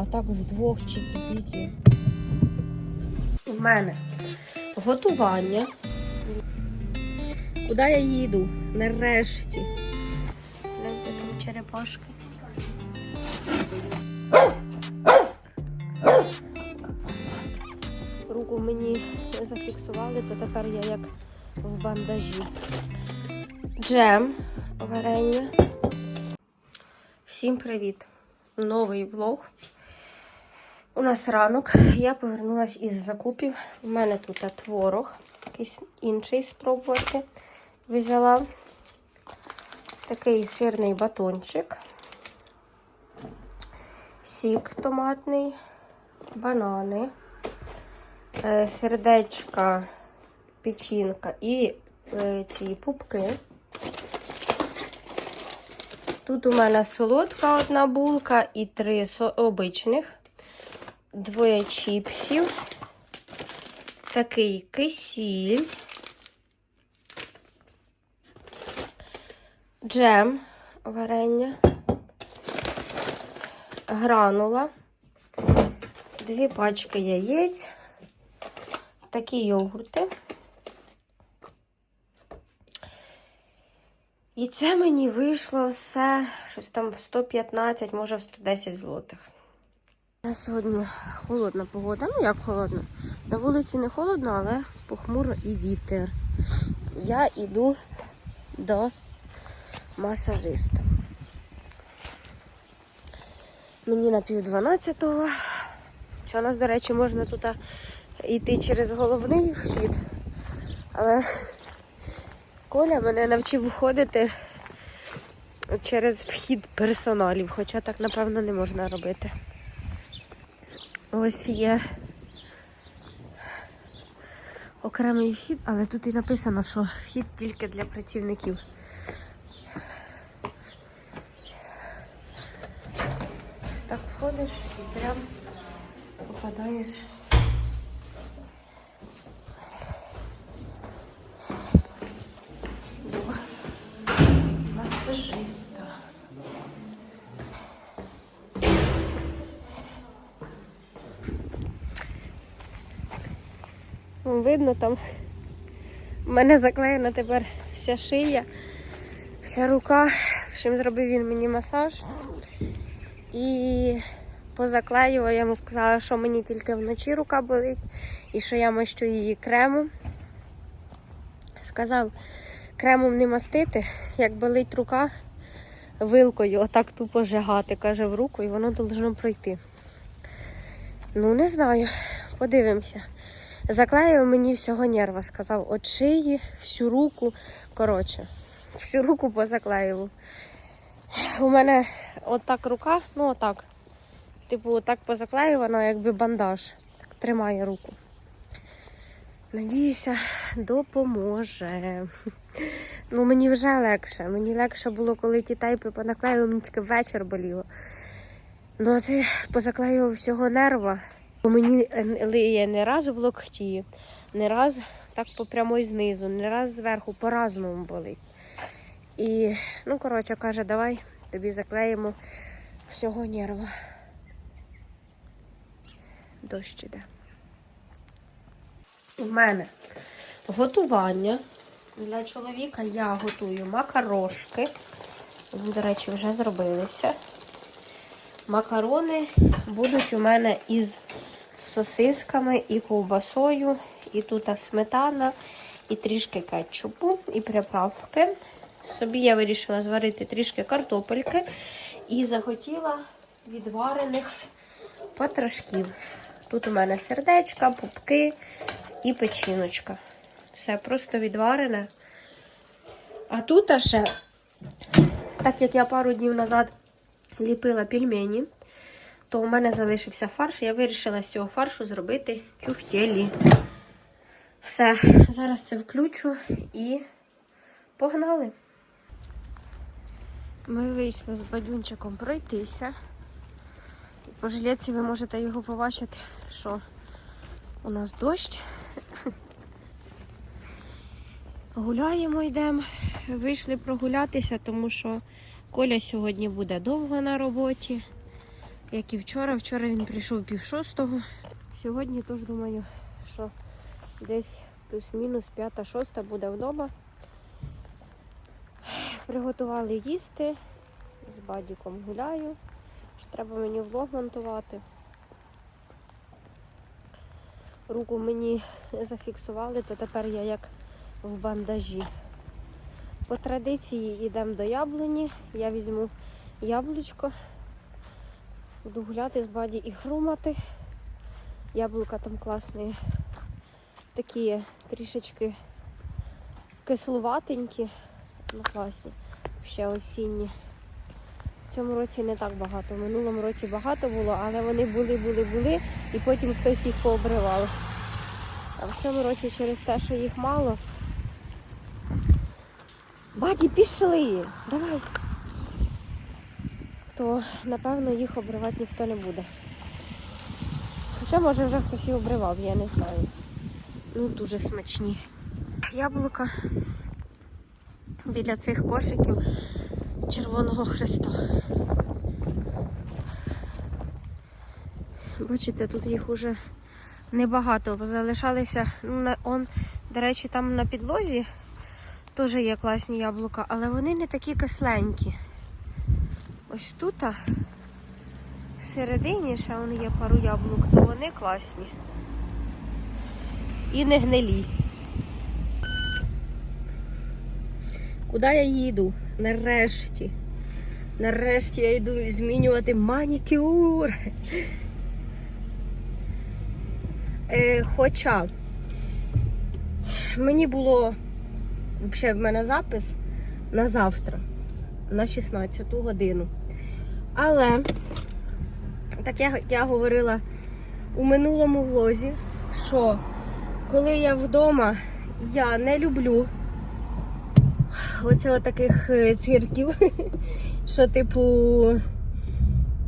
А так вдвох чи тільки. У мене готування. Куди я їду? Нарешті. Гляньте, там черепашки. Руку мені зафіксували, то тепер я як в бандажі. Джем, варення. Всім привіт! Новий влог. У нас ранок. Я повернулася із закупів. У мене тут творог, якийсь інший спробувати. Взяла такий сирний батончик, сік томатний, банани, е, сердечка, печінка і е, ці пупки. Тут у мене солодка одна булка і три обичних, двоє чіпсів, такий кисіль, джем варення, гранула, дві пачки яєць, такі йогурти. І це мені вийшло все щось там в 115, може в 110 злотих. На сьогодні холодна погода. Ну як холодно? На вулиці не холодно, але похмуро і вітер. Я йду до масажиста. Мені на пів дванадцятого. У нас, до речі, можна тут йти через головний вхід. Але Коля мене навчив виходити через вхід персоналів, хоча так, напевно, не можна робити. Ось є окремий вхід, але тут і написано, що вхід тільки для працівників. Ось так входиш і прям попадаєш. Масажиста. Вон Видно там. У мене заклеєна тепер вся шия, вся рука. В общем, зробив він мені масаж. І позаклеював, я йому сказала, що мені тільки вночі рука болить і що я мащу її кремом. Сказав, кремом не мастити, як болить рука, вилкою отак тупо жигати, каже, в руку, і воно должно пройти. Ну, не знаю, подивимося. Заклеїв мені всього нерва, сказав, от шиї, всю руку. Коротше, всю руку позаклеював. У мене отак рука, ну отак. Типу, отак позаклеювана, якби бандаж. Так тримає руку. Надіюся, допоможе. Ну, мені вже легше. Мені легше було, коли ті тайпи понаклеїли, мені тільки вечір боліло. Ну, а це позаклеював всього нерва. Мені лиє не раз в локті, не раз так по прямой знизу, не раз зверху, по-разному болить. І, ну, коротше, каже, давай тобі заклеїмо всього нерва. Дощ іде. У мене готування. Для чоловіка я готую макарошки. Вони, до речі, вже зробилися. Макарони будуть у мене із сосисками і ковбасою. І тут сметана, і трішки кетчупу, і приправки. Собі я вирішила зварити трішки картопельки і захотіла відварених патрашків. Тут у мене сердечка, пупки і печіночка. Все просто відварене. А тут ще, так як я пару днів назад ліпила пельмені, то у мене залишився фарш. Я вирішила з цього фаршу зробити тюфтєлі. Все, зараз це включу і погнали. Ми вийшли з бадюнчиком пройтися. По жилетці ви можете його побачити, що у нас дощ. Гуляємо, йдемо. Вийшли прогулятися, тому що Коля сьогодні буде довго на роботі. як і вчора. Вчора він прийшов пів шостого. Сьогодні теж думаю, що десь плюс-мінус п'ята-шоста буде вдома. Приготували їсти. З бадіком гуляю. Ще Треба мені влог монтувати. Руку мені зафіксували, то тепер я як в бандажі. По традиції йдемо до яблуні. Я візьму яблучко. Буду гуляти з баді і хрумати. Яблука там класні. Такі трішечки кислуватенькі. Ну, класні. Ще осінні. В цьому році не так багато. В минулому році багато було, але вони були, були, були, і потім хтось їх пообривав. А в цьому році через те, що їх мало. Баді, пішли! Давай. То напевно їх обривати ніхто не буде. Хоча може вже хтось і обривав, я не знаю. Ну, дуже смачні. Яблука біля цих кошиків Червоного Христа. Бачите, тут їх уже небагато, залишалися. Ну, на, он, до речі, там на підлозі теж є класні яблука, але вони не такі кисленькі. Ось тут, всередині ще вон є пару яблук, то вони класні. І не гнилі. Куди я їду? Нарешті. Нарешті я йду змінювати манікюр. Е, хоча мені було взагалі в мене запис на завтра, на 16 годину. Але, так я, я говорила у минулому влозі, що коли я вдома, я не люблю оцього таких е, цирків, що, типу,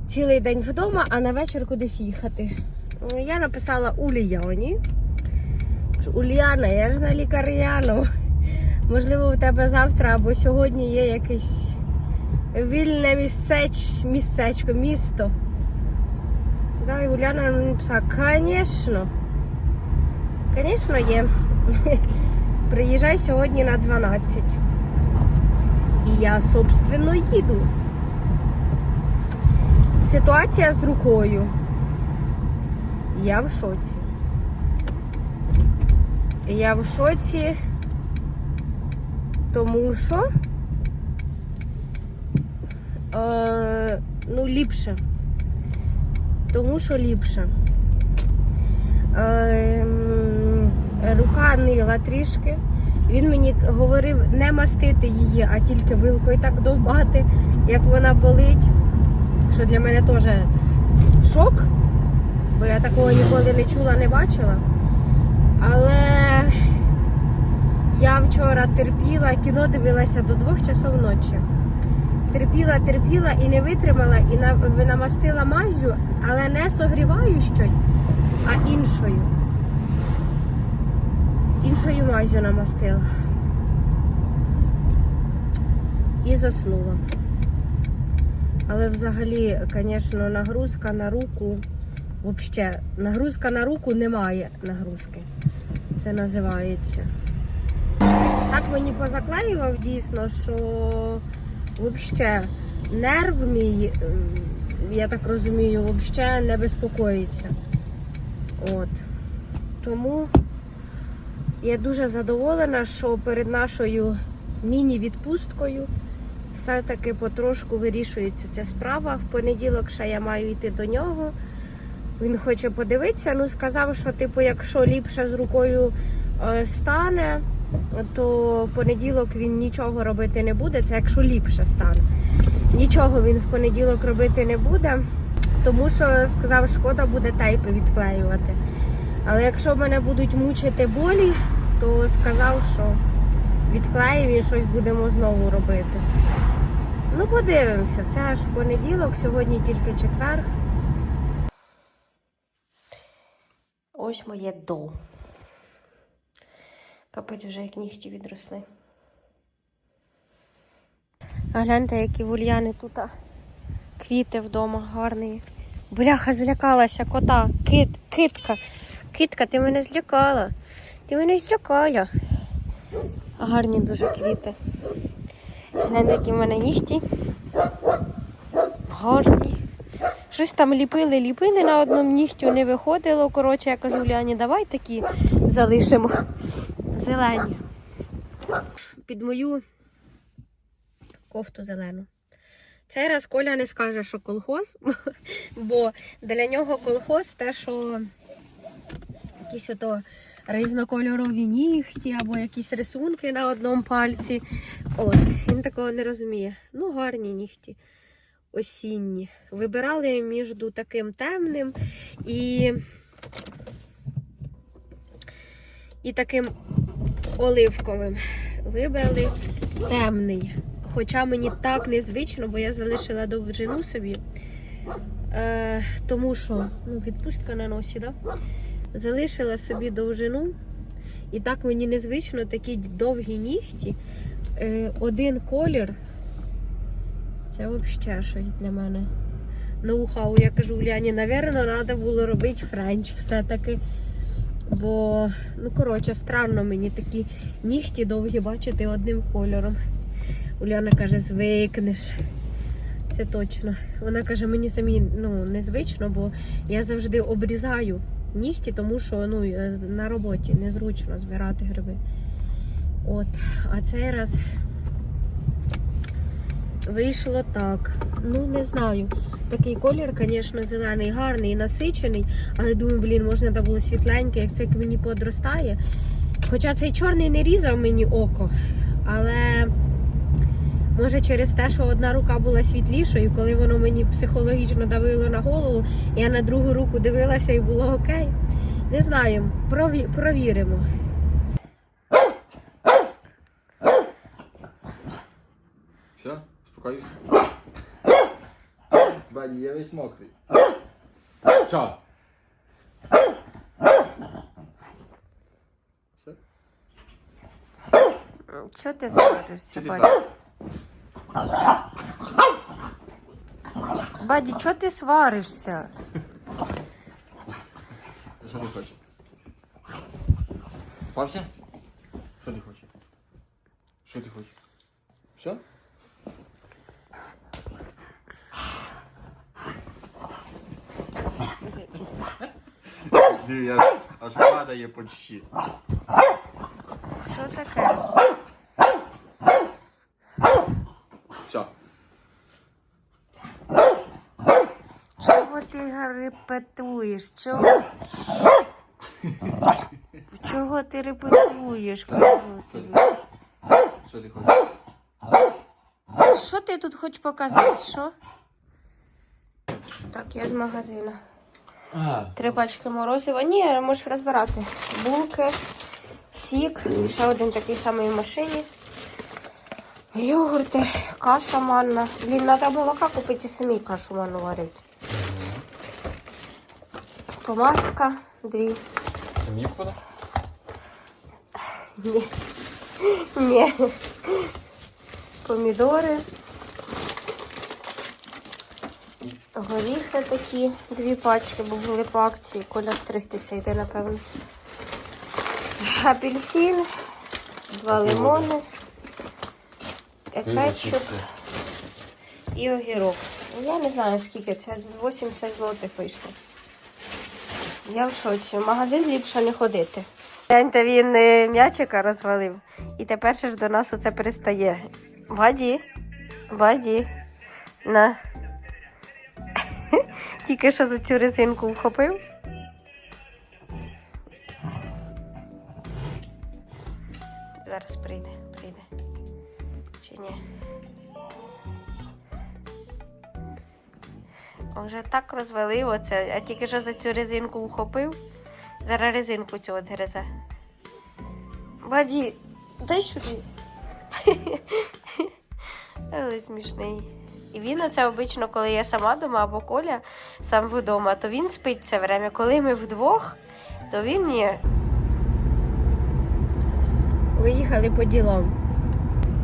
цілий день вдома, а на вечір кудись їхати. Я написала Ульяні. Ульяна, я ж на лікарняну. Можливо, у тебе завтра або сьогодні є якесь вільне місцеч, місцечко, місто. Да, і Уляна мені написала, звісно. Звісно, є. Приїжджай сьогодні на 12. І я, собственно, їду. Ситуація з рукою. Я в шоці. Я в шоці, тому що е, ну, ліпше. Тому що ліпше. Е, рука нила трішки. Він мені говорив не мастити її, а тільки вилкою так довбати, як вона болить. Що для мене теж шок, бо я такого ніколи не чула, не бачила. Але я вчора терпіла, кіно дивилася до двох часов ночі. Терпіла, терпіла і не витримала, і намастила мазю, але не согріваючою, а іншою. Іншою мазю намастила. І заснула. Але взагалі, звісно, нагрузка на руку. Взагалі, нагрузка на руку немає нагрузки. Це називається. Так мені позаклеював дійсно, що взагалі нерв мій, я так розумію, взагалі не безпокоїться. От. Тому я дуже задоволена, що перед нашою міні-відпусткою все-таки потрошку вирішується ця справа. В понеділок ще я маю йти до нього. Він хоче подивитися, ну сказав, що типу, якщо ліпше з рукою е, стане, то понеділок він нічого робити не буде. Це якщо ліпше стане. Нічого він в понеділок робити не буде, тому що сказав, шкода буде тейпи відклеювати. Але якщо мене будуть мучити болі, то сказав, що відклеїмо і щось будемо знову робити. Ну, подивимося, це аж в понеділок, сьогодні тільки четвер. Ось моє до. Капець вже як нігті відросли. А гляньте, які в Ульяни тут квіти вдома гарні. Бляха, злякалася кота. Кит, китка. Китка, ти мене злякала. Ти мене злякала. Гарні дуже квіти. Гляньте, які в мене нігті. Гарні. Щось там ліпили, ліпили на одному нігтю, не виходило. Коротше, я кажу, Ляні, давай такі залишимо. Зелені. Під мою кофту зелену. Цей раз Коля не скаже, що колхоз, бо для нього колхоз те, що якісь ото різнокольорові нігті або якісь рисунки на одному пальці. От, він такого не розуміє. Ну, гарні нігті. Осінні. Вибирали між таким темним і, і таким оливковим. Вибрали темний. Хоча мені так незвично, бо я залишила довжину собі. Е, тому що ну, відпустка на носі, да? залишила собі довжину. І так мені незвично такі довгі нігті. Е, один колір. Це взагалі щось для мене. Ноу-хау, я кажу Уляні, напевно, треба було робити френч все-таки. Бо, ну коротше, странно мені такі нігті довгі бачити одним кольором. Уляна каже, звикнеш. Це точно. Вона каже, мені самі ну, незвично, бо я завжди обрізаю нігті, тому що ну, е, на роботі незручно збирати гриби. От. А цей раз вийшло так. Ну, не знаю. Такий колір, звісно, зелений, гарний, насичений, але думаю, блін, можна було світленьке, як це мені подростає. Хоча цей чорний не різав мені око, але може через те, що одна рука була світлішою, коли воно мені психологічно давило на голову, я на другу руку дивилася і було окей. Не знаю, прові- провіримо. Все, успокоївся. Баді, я весь мокрий. Що? Все? Чого ти сваришся, ти Баді? Баді, чого ти сваришся? Що ти хочеш? Пався? Що ти хочеш? Що ти хочеш? Все? Диви, аж, падає почти. Що таке? Все. Чого ти репетуєш? Чого? Чого ти репетуєш? кажу тобі? Що ти хочеш? Що ти тут хочеш показати? Що? Так, я з магазину. А, Три пачки морозива. Ні, можеш розбирати. Булки, сік, ще один такий самий в машині. Йогурти, каша манна. Блін, треба молока купити і самі кашу манну варити. Помазка, дві. це мені входить? Ні. Ні. Помідори. Горіхи такі, дві пачки, бо були по акції. Коля стригтися йде, напевно. Апельсин, два лимони, кетчуп і огірок. Я не знаю скільки, це 80 злотих вийшло. Я в шоці. В магазин ліпше не ходити. Гляньте, він е, м'ячика розвалив. І тепер ж до нас оце пристає. Ваді, Ваді, на. Тільки що за цю резинку вхопив. Зараз прийде, прийде. Чи ні? Вже так розвалив оце, а тільки що за цю резинку вхопив. Зараз резинку цю от гризе. Баді, дай сюди. Але смішний. І він оце обично, коли я сама вдома або Коля сам вдома, то він спить це время. Коли ми вдвох, то він ні. Виїхали по ділам.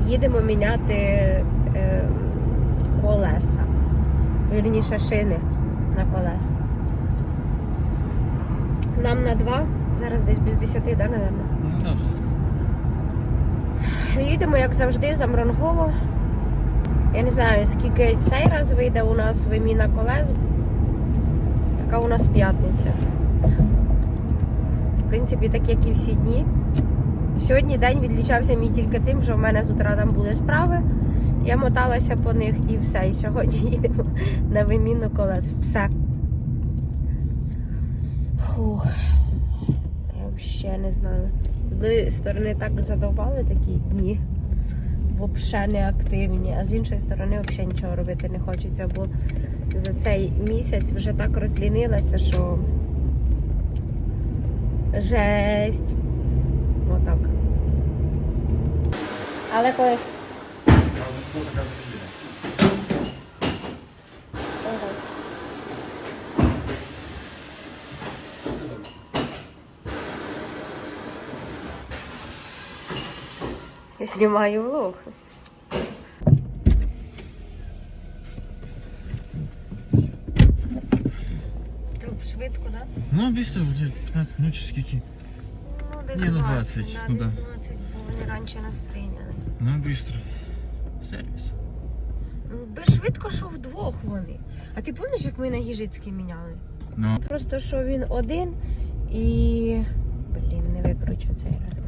Їдемо міняти е, колеса. Вірніше шини на колес. Нам на два, зараз десь без 10, да, напевно? Ну. Їдемо, як завжди, замронгово. Я не знаю, скільки цей раз вийде у нас виміна колес. Така у нас п'ятниця. В принципі, так як і всі дні. Сьогодні день відлічався мій тільки тим, що в мене з утра там були справи. Я моталася по них і все. І сьогодні їдемо на виміну колес. Все. Фух. Я взагалі не знаю. З однієї сторони так задовбали такі дні. Взагалі не активні, а з іншої сторони взагалі нічого робити не хочеться, бо за цей місяць вже так розлінилася, що жесть. Отак. Але коли. Ага. Я знімаю влог. Так швидко, так? Да? Ну, быстро, блядь, 15 минут чи скільки. Ну, десь Ні, ну, 20, 20, да, ну, да. 20, бо вони раніше нас прийняли. Ну, быстро. Сервіс. Ну, би швидко, що вдвох вони. А ти пам'ятаєш, як ми на Гіжицький міняли? Ну, Просто що він один і. Блін, не викручу цей раз.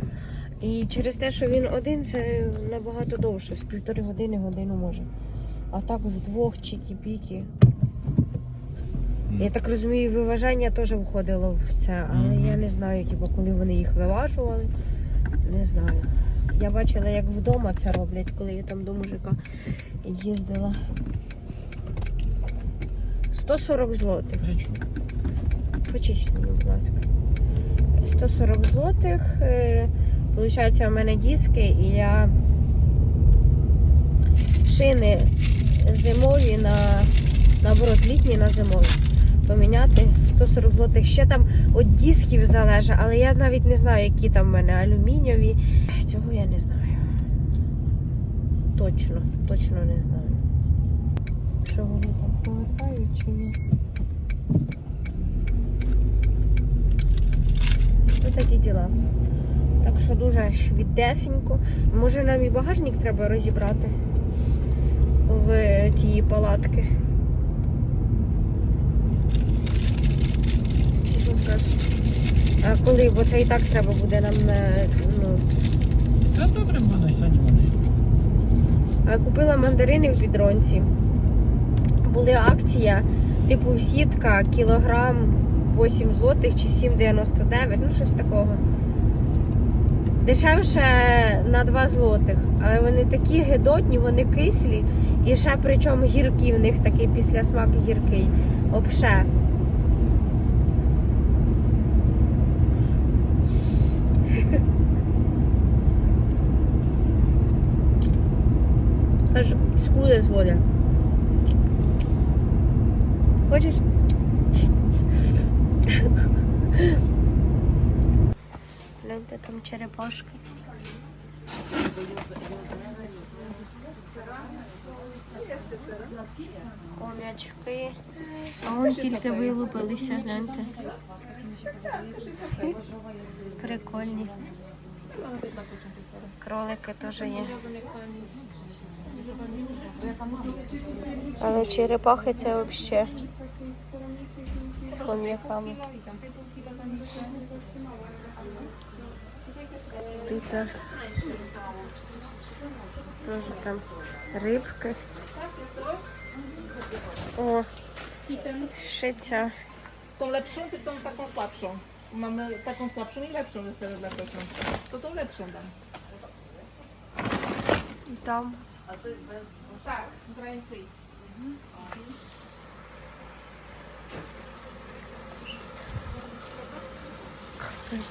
І через те, що він один, це набагато довше, з півтори години годину може. А так вдвох чікі-пікі. Я так розумію, виважання теж входило в це, але Мгм. я не знаю, типу, коли вони їх виважували. Не знаю. Я бачила, як вдома це роблять, коли я там до мужика їздила. 140 злотих. Почистіть, будь ласка. 140 злотих. Получається, у мене диски і я шини зимові на наоборот, літні на зимові. Поміняти 140 злотих. Ще там від дисків залежить, але я навіть не знаю, які там в мене алюмінієві. Цього я не знаю. Точно, точно не знаю. Що вони там повертають чи ні? Ось такі діла. Так що дуже швидесенько. Може нам і багажник треба розібрати в тії палатки. Що скажеш? А коли, бо це і так треба буде нам. Ну, Та добре, мене сьогодні вони. Купила мандарини в підронці. Були акція, типу сітка, кілограм 8 злотих чи 7,99, ну щось такого. Дешевше на 2 злотих, але вони такі гидотні, вони кислі. І ще причому гіркі в них такий післясмак гіркий. Обше. Аж скули зводять. Хочеш? Там черепашки. Ком'ячки. А вон тільки вилупилися, гляньте. Прикольні. Кролики теж є. Але черепахи це взагалі з хом'яками. Тут а, теж там рибки. О, ще ця. Tą lepszą czy tą taką słabszą? Mamy taką słabszą i lepszą jest teraz dla Tosia. To tą lepszą dam. І там. Tak, grain free.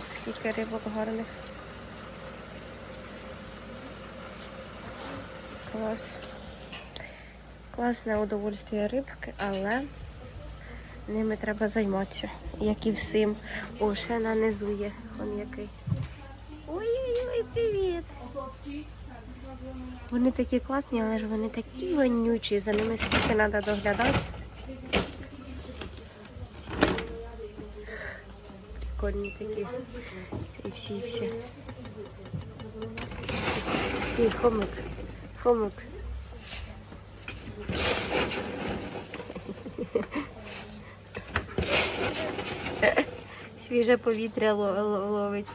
Скільки рибок гарних. клас. Класне удовольствие рибки, але ними треба займатися, як і всім. О, ще нанизує. Он який. Ой-ой-ой, привіт! Вони такі класні, але ж вони такі вонючі, за ними скільки треба доглядати. Прикольні такі. Ці всі всі. Тихо, мик хомик. Свіже повітря ло- ло- ловить.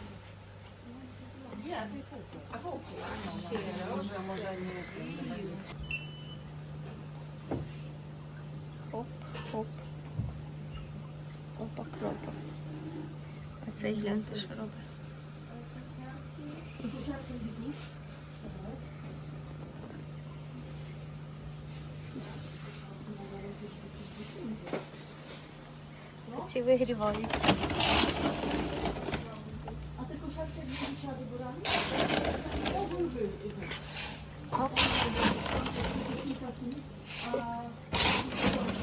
Оп, оп. Опа, кнопа. А цей гляньте, що робить. А ці вигріваються.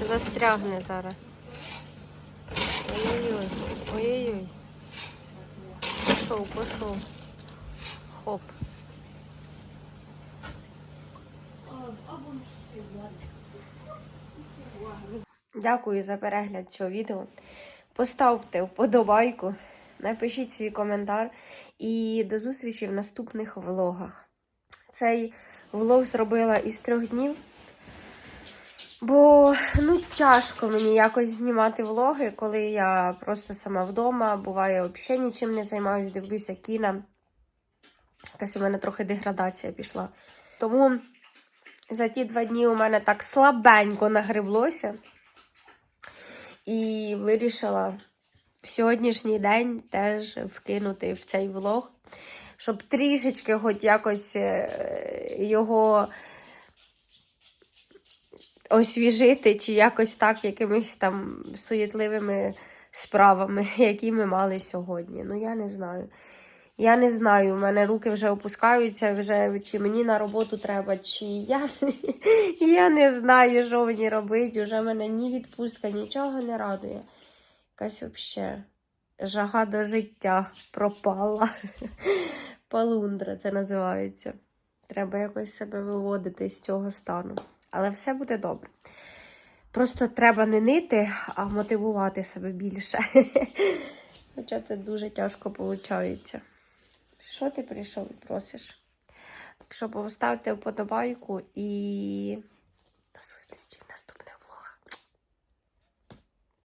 Застрягне зараз. Ой-ой-ой, ой-ой-ой. Пошов, пошов. Хоп. Дякую за перегляд цього відео. Поставте вподобайку, напишіть свій коментар і до зустрічі в наступних влогах. Цей влог зробила із трьох днів. Бо ну тяжко мені якось знімати влоги, коли я просто сама вдома. Буває, взагалі нічим не займаюся, дивлюся кіна. Якась у мене трохи деградація пішла. Тому за ті два дні у мене так слабенько нагреблося. І вирішила в сьогоднішній день теж вкинути в цей влог, щоб трішечки, хоч якось е, його освіжити, чи якось так, якимись там суєтливими справами, які ми мали сьогодні. Ну, я не знаю. Я не знаю, у мене руки вже опускаються, вже чи мені на роботу треба, чи я, я не знаю, що мені робити. Уже мене ні відпустка, нічого не радує. Якась взагалі жага до життя пропала. Полундра це називається. Треба якось себе виводити з цього стану. Але все буде добре. Просто треба не нити, а мотивувати себе більше. Хоча це дуже тяжко виходить. Що ти прийшов і просиш? Так що вподобайку і до зустрічі.